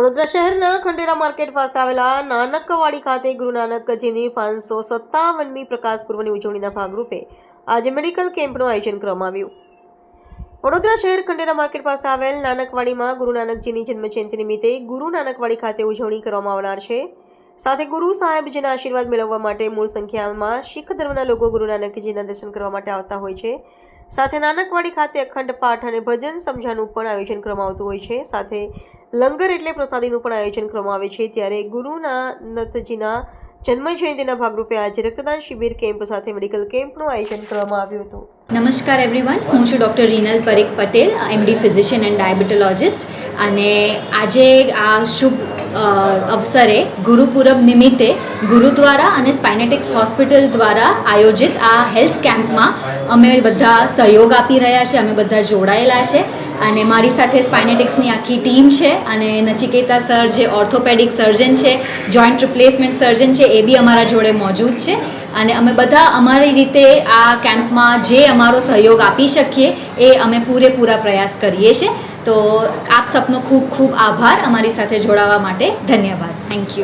વડોદરા શહેરના ખંડેરા માર્કેટ પાસે આવેલા નાનકવાડી ખાતે ગુરુ નાનકજીની પાંચસો સત્તાવનમી પ્રકાશ પૂર્વની ઉજવણીના ભાગરૂપે આજે મેડિકલ કેમ્પનું આયોજન કરવામાં આવ્યું. વડોદરા શહેર ખંડેરા માર્કેટ પાસે આવેલ નાનકવાડીમાં ગુરુ નાનકજીની જન્મજયંતિ નિમિત્તે ગુરુ નાનકવાડી ખાતે ઉજવણી કરવામાં આવનાર છે. સાથે ગુરુ સાહેબજીના આશીર્વાદ મેળવવા માટે મૂળ સંખ્યામાં શીખ ધર્મના લોકો ગુરુ નાનકજીના દર્શન કરવા માટે આવતા હોય છે. સાથે નાનકવાડી ખાતે અખંડ પાઠ અને ભજન સમજાનું પણ આયોજન કરવામાં આવતું હોય છે. સાથે લંગર એટલે પ્રસાદીનું પણ આયોજન કરવામાં આવે છે. ત્યારે ગુરુનાનથજીના જન્મ જયંતિના ભાગરૂપે આજે રક્તદાન શિબિર કેમ્પ સાથે મેડિકલ કેમ્પનું આયોજન કરવામાં આવ્યું હતું. નમસ્કાર એવરીવન હું છું doctor Rinal Parekh Patel MD physician and diabetologist અને આજે આ શુભ અવસરે ગુરુપુરબ નિમિત્તે ગુરુદ્વારા અને સ્પાઇનેટિક્સ હોસ્પિટલ દ્વારા આયોજિત આ હેલ્થ કેમ્પમાં અમે બધા સહયોગ આપી રહ્યા છે, અમે બધા જોડાયેલા છે. અને મારી સાથે સ્પાઇનેટિક્સની આખી ટીમ છે અને નચિકેતા સર જે ઓર્થોપેડિક સર્જન છે જોઈન્ટ રિપ્લેસમેન્ટ સર્જન છે, એ બી અમારા જોડે મોજૂદ છે. અને અમે બધા અમારી રીતે આ કેમ્પમાં જે અમારો સહયોગ આપી શકીએ, એ અમે પૂરેપૂરા પ્રયાસ કરીએ છીએ. તો આપ સપનો ખૂબ ખૂબ આભાર અમારી સાથે જોડાવા માટે. ધન્યવાદ. Thank you